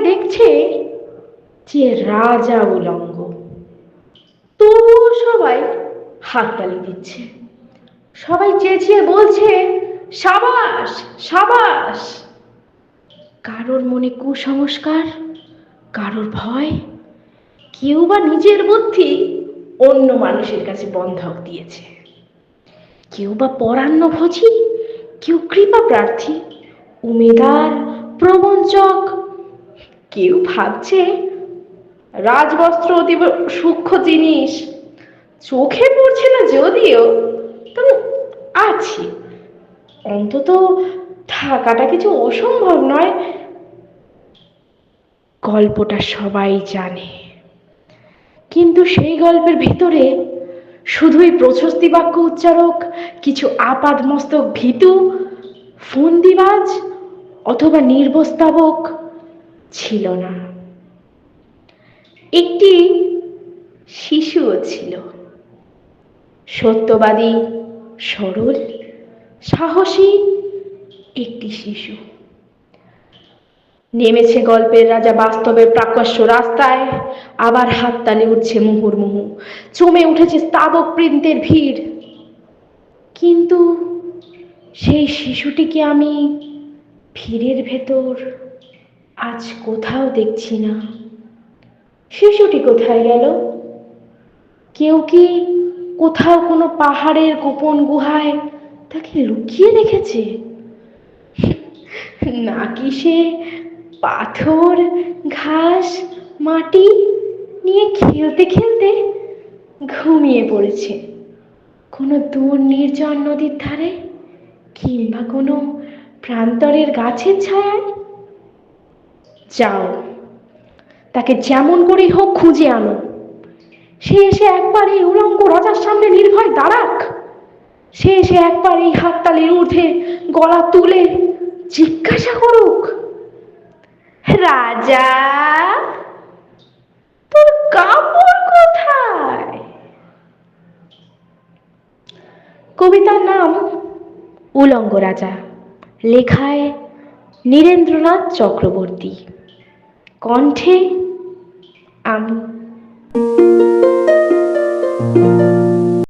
দেখছে যে রাজা উলঙ্গ। তবুও সবাই হাততালি দিচ্ছে। সবাই চেঁচিয়ে বলছে, সাবাস সাবাস! কারোর মনে কুসংস্কার, কারোর ভয়। কেউ বা নিজের বুদ্ধি অন্য মানুষের কাছে বন্ধক দিয়েছে। কেউ বা পরান্ন পরান্নভোজী কেউ কৃপা প্রার্থী, উমেদার, প্রবঞ্চক কেউ ভাবছে রাজবস্ত্র অতীব সূক্ষ্ম জিনিস। চোখে পড়ছে না যদিও, তবে আছে। অন্তত থাকাটা কিছু অসম্ভব নয়। গল্পটা সবাই জানে। কিন্তু সেই গল্পের ভিতরে শুধুই প্রশস্তি বাক্য উচ্চারক, কিছু আপাদমস্তক ভীতু, ফন্দিবাজ অথবা নির্বস্তাবক ছিল না। একটি শিশুও ছিল। সত্যবাদী, সরল, সাহসী একটি শিশু। নেমেছে গল্পের রাজা বাস্তবের প্রাকস্য রাস্তায়, আবার হাততালি উঠছে মুহুর্মুহু চমে উঠেছে স্তাবক বৃন্তের ভিড়। কিন্তু সেই শিশুটিকে আমি ভিড়ের ভেতর আজ কোথাও দেখছি না। শিশুটি কোথায় গেল? কেউ কি কোথাও কোনো পাহাড়ের গোপন গুহায় তাকে লুকিয়ে রেখেছে? নাকি সে পাথর, ঘাস, মাটি নিয়ে খেলতে খেলতে ঘুমিয়ে পড়েছে? কোনো দূর নির্জন নদীর ধারে কিংবা কোনো প্রান্তরের গাছের ছায়ায়? যাও। তাকে যেমন করেই হোক খুঁজে আনো। সে এসে একবার এই উলঙ্গ রাজার সামনে নির্ভয় দাঁড়াক। সে এসে একবার এই হাততালির ঊর্ধ্বে গলা তুলে জিজ্ঞাসা করুক, রাজা, তোর কাপড় কোথায়? কবিতার নাম উলঙ্গ রাজা। লেখায় নীরেন্দ্রনাথ চক্রবর্তী। কণ্ঠে আমি।